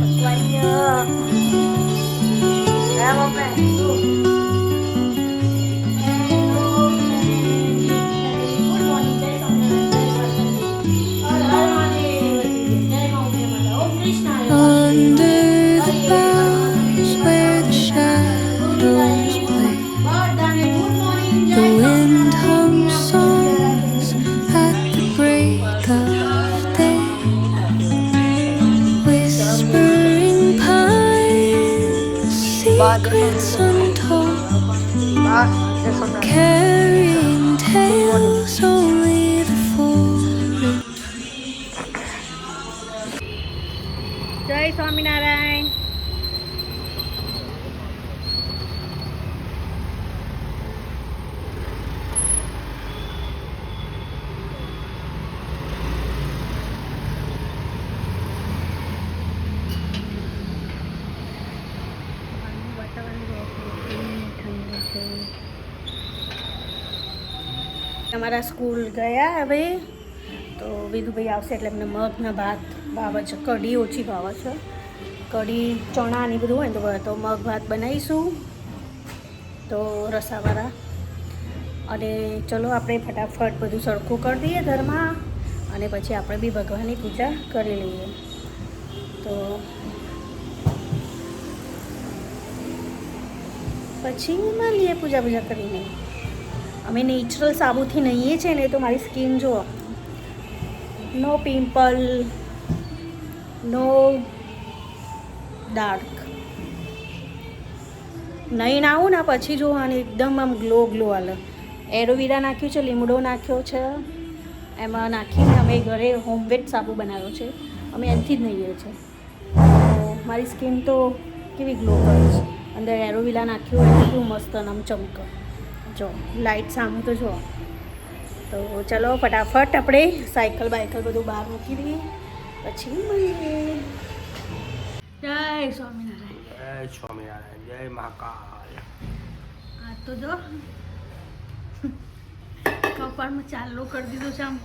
Buat. carrying tales only the fool. Jai Swaminarayan. અમારા school ગયા હવે. તો વિધુભાઈ આવશે એટલે એમને મગના ભાત ભાવે છે, કઢી ઓછી ભાવે છે. કઢી, ચણા ને બધું હોય ને તો મગ ભાત બનાવીશું. તો રસાવાળા. અને ચલો આપણે ફટાફટ બધું સરખું કરી દઈએ ઘરમાં. અને પછી આપણે બી ભગવાનની પૂજા કરી લઈએ. તો પછી મળીએ પૂજા પૂજા કરીને. અમે નેચરલ સાબુથી નહીએ છીએ ને તો મારી સ્કિન જો નો પિમ્પલ નો ડાર્ક નહીં આવું ને પછી જો અને એકદમ આમ ગ્લો ગ્લો હાલે એરોવેરા નાખ્યું છે, લીમડો નાખ્યો છે. એમાં નાખીને અમે ઘરે હોમમેડ સાબુ બનાવ્યો છે. અમે એનાથી જ નહીએ છીએ. તો મારી સ્કિન તો કેવી ગ્લો કરે છે. અંદર એરોવિલા નાખ્યું હોય કેવું મસ્ત આમ ચમકે જો લાઇટ સામે તો જો તો ચલો ફટાફટ આપણે સાયકલ બાયકલ બધું બહાર મૂકી દઈએ. પછી મળીએ. જય સ્વામિનારાયણ. જય સ્વામિનારાયણ જય મહાકાલ. આ તો જો. કપાળમાં ચાલુ કરી દીધું છે આમ.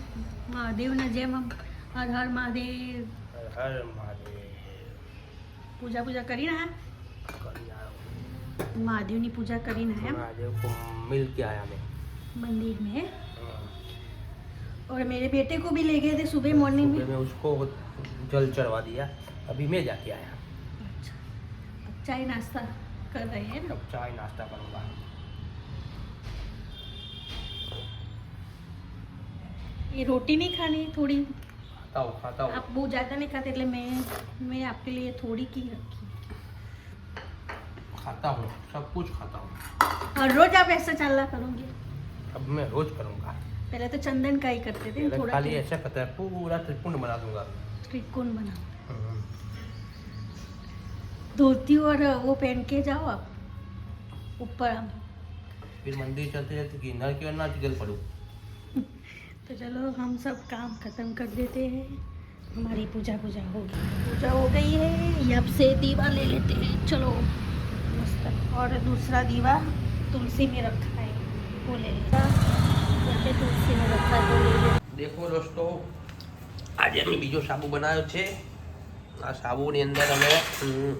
મહાદેવના જેમ આમ. હર હર મહાદેવ. હર મહાદેવ. પૂજા પૂજા કરીને આયા? કરી આવ્યો महादेव पूजा કરીને आया महादेव को मिल के आया मैं मंदिर में हाँ। और मेरे बेटे को भी ले गए थे सुबह मॉर्निंग सुबह में में उसको जल चढ़वा दिया अभी मैं जाके आया अच्छा अब चाय नाश्ता कर रहे हैं ना अब चाय नाश्ता करूँगा ये रोटी नहीं खानी थोड़ी खाता हूँ खाता आप हूँ वो ज़्यादा नहीं खाते એટલે मैं मैं आपके लिए थोड़ी की रखी खाता हूँ सब कुछ खाता हूँ। और रोज आप ऐसा चलना करोगे? अब मैं रोज करूँगा। पहले तो चंदन का ही करते थे थोड़ा खाली ऐसा करता है पूरा त्रिपुंड बना दूँगा। त्रिकोण बना। हम्म। धोती और वो पहन के जाओ आप ऊपर हम। फिर मंदिर चलते रहते कि नर की ना टिकल पड़ू। तो चलो हम सब काम खत्म कर देते हैं। हमारी पूजा पूजा हो गई। पूजा हो गई है अब से दीवा ले लेते हैं। चलो। मस्त और दूसरा दीवा तुलसी में रखा है वो ले लेता यहाँ पे तुलसी में रखा है वो ले लेते દેખો દોસ્તો આજે અમે બીજો સાબુ બનાવ્યો છે આ સાબુની અંદર અમે હમ,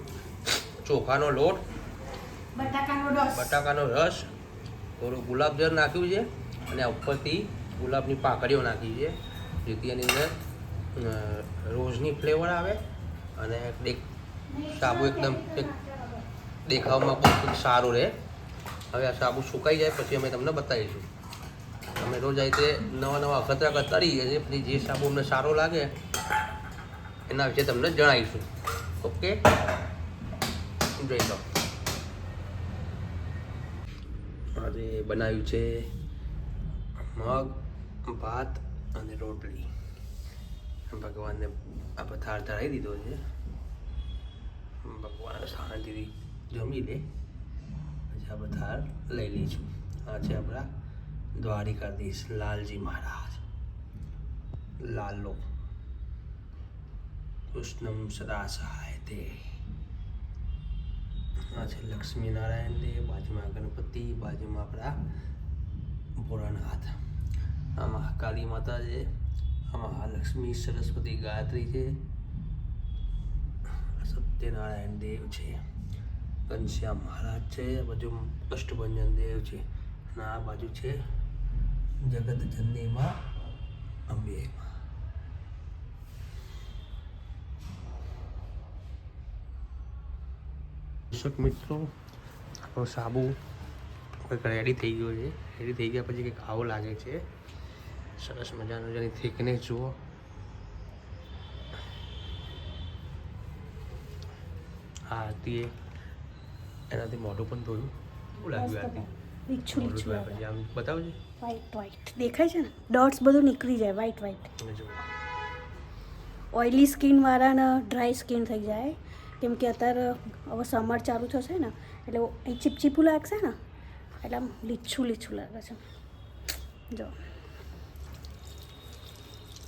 ચોખાનો લોટ બટાકાનો રસ બટાકાનો રસ થોડું ગુલાબજળ નાખ્યું છે અને આ ઉપરથી ગુલાબની પાંકડીઓ નાખી છે જેથી એની અંદર અ, રોઝની ફ્લેવર આવે અને દેખ સાબુ એકદમ એક દેખાવમાં બહુ સારું રહે. હવે આ સાબુ સુકાઈ જાય પછી અમે તમને બતાવીશું. અમે રોજ આ રીતે નવા નવા અખતરા કરતા રહીએ છીએ, પછી જે સાબુ અમને સારો લાગે એના વિશે તમને જણાવીશું. ઓકે? જોઈ લો. આજે બનાવ્યું છે મગ, ભાત અને રોટલી. ભગવાનને આ પથાર ધરાવી દીધો છે. ભગવાન શાંતિથી જમી લે. પછી આ પથાર લઈ લઈશું. આ છે આપણા દ્વારિકાધીશ લાલજી મહારાજ. લાલો. કૃષ્ણમ સદા સહાય તે આ છે લક્ષ્મીનારાયણ દેવ, બાજુમાં ગણપતિ, બાજુમાં આપણા ભોળાનાથ. આ મહાકાલી માતા છે. આ મહાલક્ષ્મી સરસ્વતી ગાયત્રી છે. સત્યનારાયણ દેવ છે. ઘનશ્યામ મહારાજ છે બાજુ અષ્ટભંજન દેવ છે અને આ બાજુ છે જગત જનનીમાં માં દર્શક મિત્રો, આપણો સાબુ કંઈક રેડી થઈ ગયો છે. રેડી થઈ ગયા પછી કંઈક આવો લાગે છે. સરસ મજાનું જેની થિકનેસ જુઓ. આ એનાથી મોઢું પણ ધોયું શું લાગ્યું આરતી લીચું લીચું પછી આમ બતાવજે વ્હાઈટ વ્હાઈટ દેખાય છે ને ડોટ્સ બધું નીકળી જાય વ્હાઈટ વ્હાઈટ ઓઇલી સ્કિનવાળાને ડ્રાય સ્કિન થઈ જાય. કેમ કે અત્યારે હવે સમર ચાલુ થશે ને એટલે એ ચીપચીપું લાગશે ને એટલે આમ લીછું લીછું લાગે છે. જો.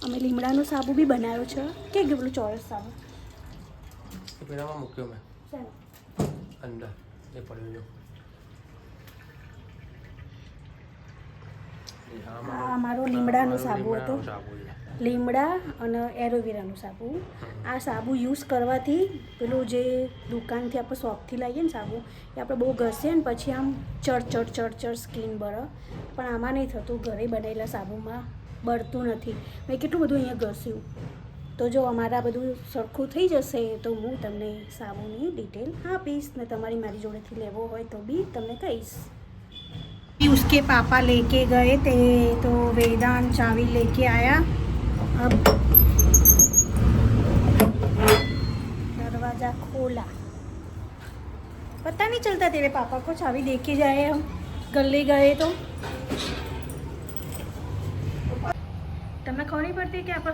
અમે લીમડાનો સાબુ બી બનાવ્યો છે. કે પેલું ચોરસ સાબુ? પેલામાં મૂક્યો મેં. અંદર. એ પડ્યું જો હા, આ અમારો લીમડાનો સાબુ હતો. લીમડા અને એરોવેરાનું સાબુ આ સાબુ યુઝ કરવાથી પેલું જે દુકાનથી આપણે શોપથી લાવીએ ને સાબુ એ આપણે બહુ ઘસીએ ને પછી આમ ચડ ચડ ચડ ચડ સ્કીન બળે પણ આમાં નહીં થતું. ઘરે બનાવેલા સાબુમાં બળતું નથી. મેં કેટલું બધું અહીંયા ઘસ્યું. તો જો અમારા બધું સરખું થઈ જશે તો હું તમને સાબુની ડિટેલ આપીશ ને તમારી મારી જોડેથી લેવો હોય તો બી તમને કહીશ उसके पापा लेके गए थे तो वेदांत चावी लेके आया अब दरवाज़ा खोला पता नहीं चलता तेरे पापा को चाबी दे के जाए हम गले गए तो તમને ખબર નહીં પડતી કે આપણે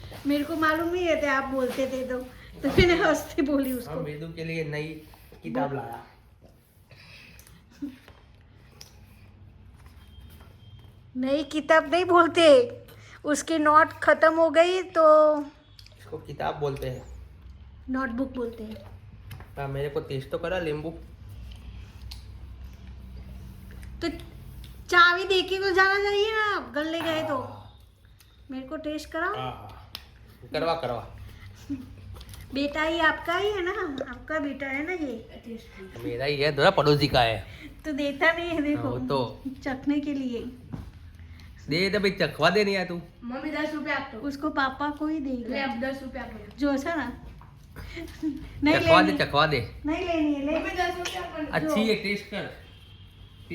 मेरे को मालूम नहीं है आप बोलते थे तो। तो मैंने हंसती बोली उसको। हम वेदू के लिए नई किताब लाया। नई किताब नहीं बोलते। उसकी नोट खत्म हो गई तो इसको किताब बोलते हैं। नोटबुक बोलते हैं। हाँ मेरे को टेस्ट तो करा नींबू तो चाबी देके तो जाना चाहिए ना आप। गले गए तो। मेरे को टेस्ट कराओ। हाँ। करवा करवा। बेटा ही आपका ही है ना? आपका बेटा है ना ये? मेरा ही है थोड़ा पड़ोसी का है। तो देता नहीं है देखो। हाँ, तो। चखने के लिए। दे दे भाई चखवा दे नहीं है तू। मम्मी दस रुपया आप तो उसको पापा को ही देगा। ले अब दस रुपया आप जो ऐसा ना। नहीं चखवा दे चखवा दे। नहीं लेनी है ले। मम्मी दस रुपए अच्छी है टेस्ट कर।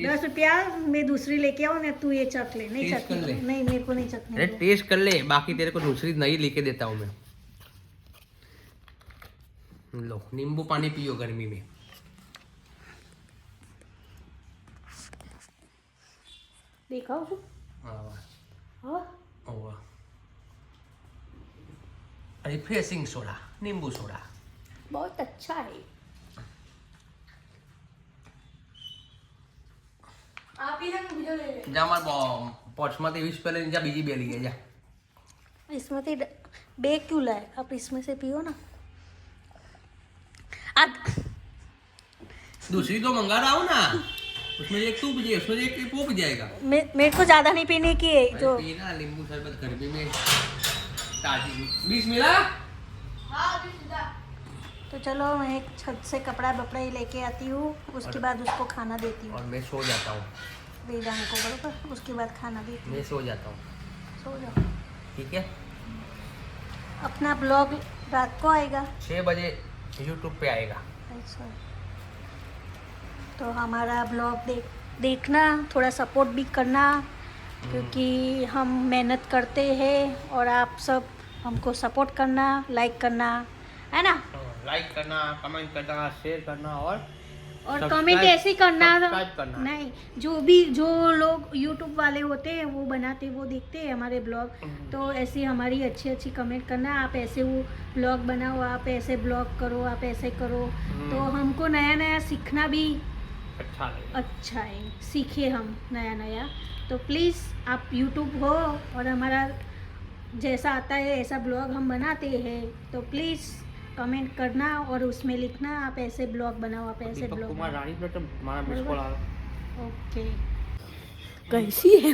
दस रुपया मैं दूसरी लेके आओ ना तू ये चख ले नहीं चखनी ले। नहीं मेरे को नहीं चखनी। अरे टेस्ट कर ले बाकी तेरे को दूसरी नई लेके देता हूँ मैं। लो नींबू पानी पियो गर्मी में। दिखाओ तो। हाँ, हाँ। वाह। रिफ्रेशिंग सोडा नींबू सोडा बहुत अच्छा है। જા માર પોચમાંથી વીસ પહેલા જા બીજી બે લઈ જા इसमें से बे क्यों लाए आप इसमें से पियो ना आप दूसरी तो मंगा रहा हूँ ना उसमें एक तू पिए उसमें एक वो पी जाएगा मे, मेरे को ज़्यादा नहीं पीने की है अरे जो पीना नींबू शरबत गर्मी में ताजी बीस मिला હા જી સીધા तो चलो मैं एक छत से कपड़ा बपड़ा ही लेके आती हूँ उसके बाद उसको खाना देती हूँ। और मैं सो जाता हूँ। वेदांत को बरोबर उसके बाद खाना देती मैं सो जाता हूँ। हूँ सो जाओ। ठीक है? अपना ब्लॉग रात को आएगा? छः बजे यूट्यूब पे आएगा। अच्छा। तो हमारा ब्लॉग देख देखना थोड़ा सपोर्ट भी करना क्योंकि हम मेहनत करते हैं और आप सब हमको सपोर्ट करना लाइक करना है ना? लाइक करना कमेंट करना शेयर करना और और कमेंट ऐसे करना करना। नहीं जो भी जो लोग यूट्यूब वाले होते हैं वो बनाते वो देखते हैं हमारे ब्लॉग हम्म। तो ऐसी हमारी अच्छी अच्छी कमेंट करना आप ऐसे वो ब्लॉग बनाओ आप ऐसे ब्लॉग करो आप ऐसे करो हम्म। तो हमको नया नया सीखना भी अच्छा अच्छा है सीखे हम नया नया तो प्लीज़ आप यूट्यूब हो और हमारा जैसा आता है ऐसा ब्लॉग हम बनाते हैं तो प्लीज़ कमेंट करना और उसमें लिखना आप ऐसे ब्लॉग बनाओ आप ऐसे ब्लॉग कुमार रानी पर हमारा मिस कॉल आया ओके कैसी है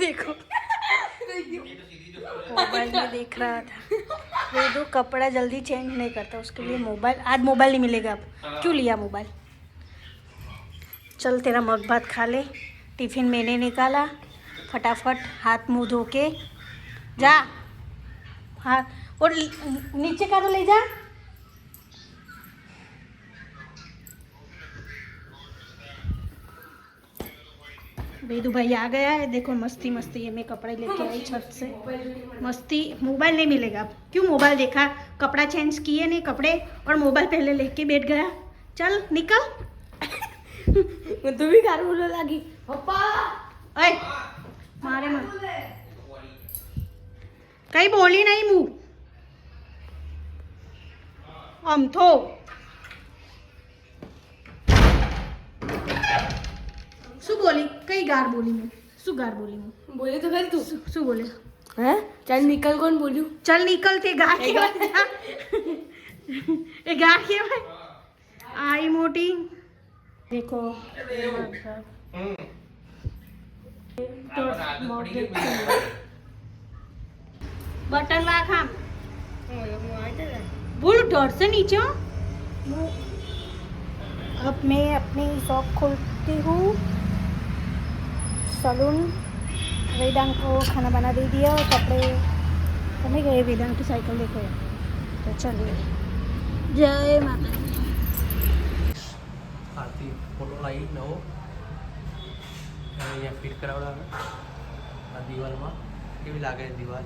देखो। मोबाइल में देख रहा था। ये दो कपड़ा जल्दी चेंज नहीं करता उसके लिए मोबाइल आज मोबाइल नहीं मिलेगा अब। क्यों लिया मोबाइल? चल तेरा मग भात खा ले। टिफ़िन मैंने निकाला फटाफट हाथ मुँह धो के। जा। हाँ और नीचे का तो ले जा। वेदू भाई आ गया है देखो मस्ती मस्ती ये मैं कपड़े लेके आई छत से। मस्ती मोबाइल नहीं मिलेगा। क्यों मोबाइल देखा? कपड़ा चेंज किए नहीं कपड़े और मोबाइल पहले लेके बैठ गया। चल निकल। तू भी कार बोलने लगी। पप्पा! अय मारे मत। કઈ બોલી નહીં હું આમ તો શું બોલી કઈ ગાર બોલી હું શું ગાર બોલી હું बोले तो फिर तू શું- શું બોલે हैं चल निकल कौन बोलू ચલ નીકળ તે ગા કહેવાય એ ગા કહેવાય આઈ મોટી દેખો બટન વાખ આમ बोलो डर से नीचे हो। अब मैं अपनी शॉप खोलती हूँ सलून वेदांत को खाना बना दे दिया और कपड़े कभी गए वेदांत की साइकिल देखो तो चलिए जय माता दी। હાથી ફોટો લાવી નવો અને અહીંયા ફિટ કરાવડાવે આ દિવાલમાં કેવી લાગે છે દિવાલ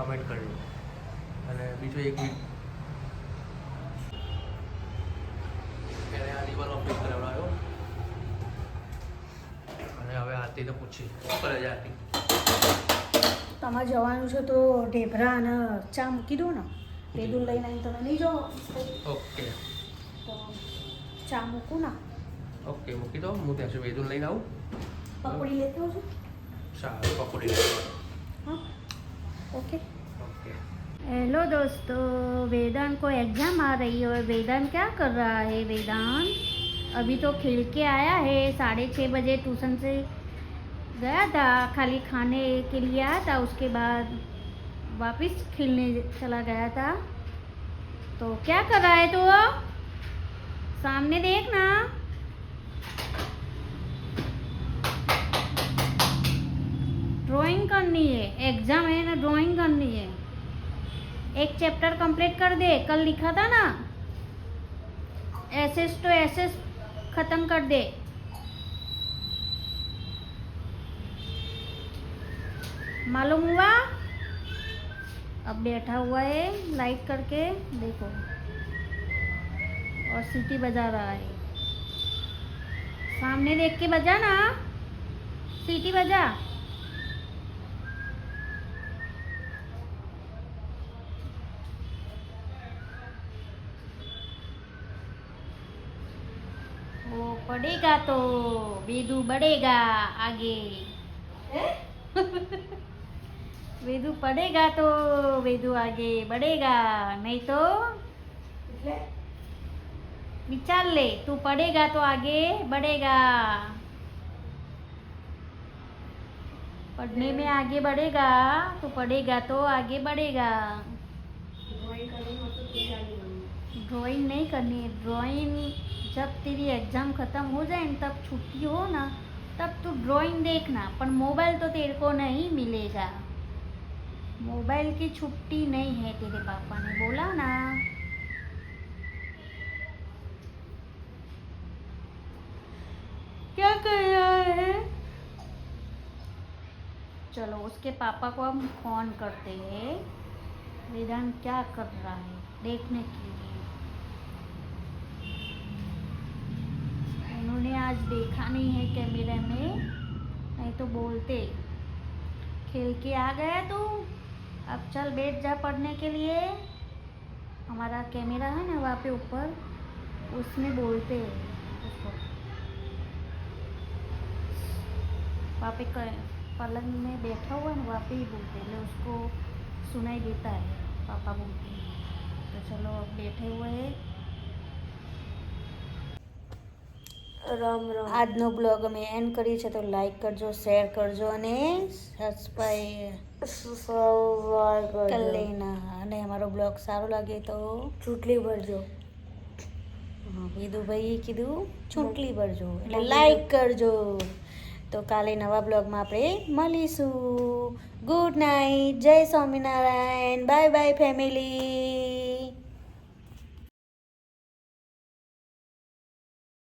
કમેન્ટ કરજો અને બીજો એક એને આ ફિટ કરાવડાવ્યો અને હવે આરતીને પૂછી. કરે છે આરતી તમારે જવાનું છે તો ઢેબરા અને ચા મૂકી દો ને. વેદું લઈને આવીને તમે નહીં જાઓ. ઓકે. તો ચા મૂકું ના. ઓકે મૂકી દો. હું ત્યાં સુધી વેદુન લઈને આવું. પકોડી લેતો છું સારું પકોડી લેતો ओके हेलो दोस्तों. वेदांत को एग्ज़ाम आ रही है और वेदांत क्या कर रहा है वेदांत? अभी तो खेल के आया है. साढ़े छः बजे ट्यूशन से गया था. खाली खाने के लिए आया था. उसके बाद वापस खेलने चला गया था. तो क्या कर रहा है तू? सामने देखना. ड्राइंग करनी है, एग्ज़ाम है ना, ड्राइंग करनी है। एक चैप्टर कंप्लीट कर दे, कल लिखा था ना? एसेस तो एसेस खत्म कर दे। मालूम हुआ? अब बैठा हुआ है लाइट करके, देखो। और सीटी बजा रहा है। सामने देख के बजा ना। सीटी बजा वो पड़ेगा तो वेदू बढ़ेगा आगे। वेदू पड़ेगा तो वेदू आगे बढ़ेगा नहीं तो विचार ले तू पढ़ेगा तो आगे बढ़ेगा। पढ़ने में आगे बढ़ेगा तो पढ़ेगा तो आगे बढ़ेगा। ड्राइंग नहीं। करनी है ड्राइंग जब तेरी एग्ज़ाम ख़त्म हो जाए तब छुट्टी हो ना, तब तू ड्राइंग देखना, पर मोबाइल तो तेरे को नहीं मिलेगा। मोबाइल की छुट्टी नहीं है तेरे पापा ने, बोला ना। क्या कर रहा है? चलो, उसके पापा को हम फ़ोन करते हैं। वेदांत क्या कर रहा है, देखने के लिए। देखा नहीं है कैमरे में। नहीं तो बोलते, खेल के आ गया तू। अब चल बैठ जा पढ़ने के लिए। हमारा कैमरा है ना वहाँ पे ऊपर, उसमें बोलते उसको। वहाँ पे पलंग में बैठा हुआ है वहाँ पे ही बोलते हैं। उसको सुनाई देता है, पापा बोलते हैं। तो चलो, अब बैठे हुए हैं। રામ રામ. આજનો બ્લોગ અમે એન્ડ કરીએ છીએ તો લાઈક કરજો શેર કરજો અને સબસ્ક્રાઈબ લેના. અને અમારો બ્લોગ સારો લાગે તો ચૂંટલી ભરજો. વિદુભાઈએ કીધું ચૂંટલી ભરજો. એટલે લાઈક કરજો. તો કાલે નવા બ્લોગમાં આપણે મળીશું. ગુડ નાઇટ જય સ્વામિનારાયણ. Bye bye family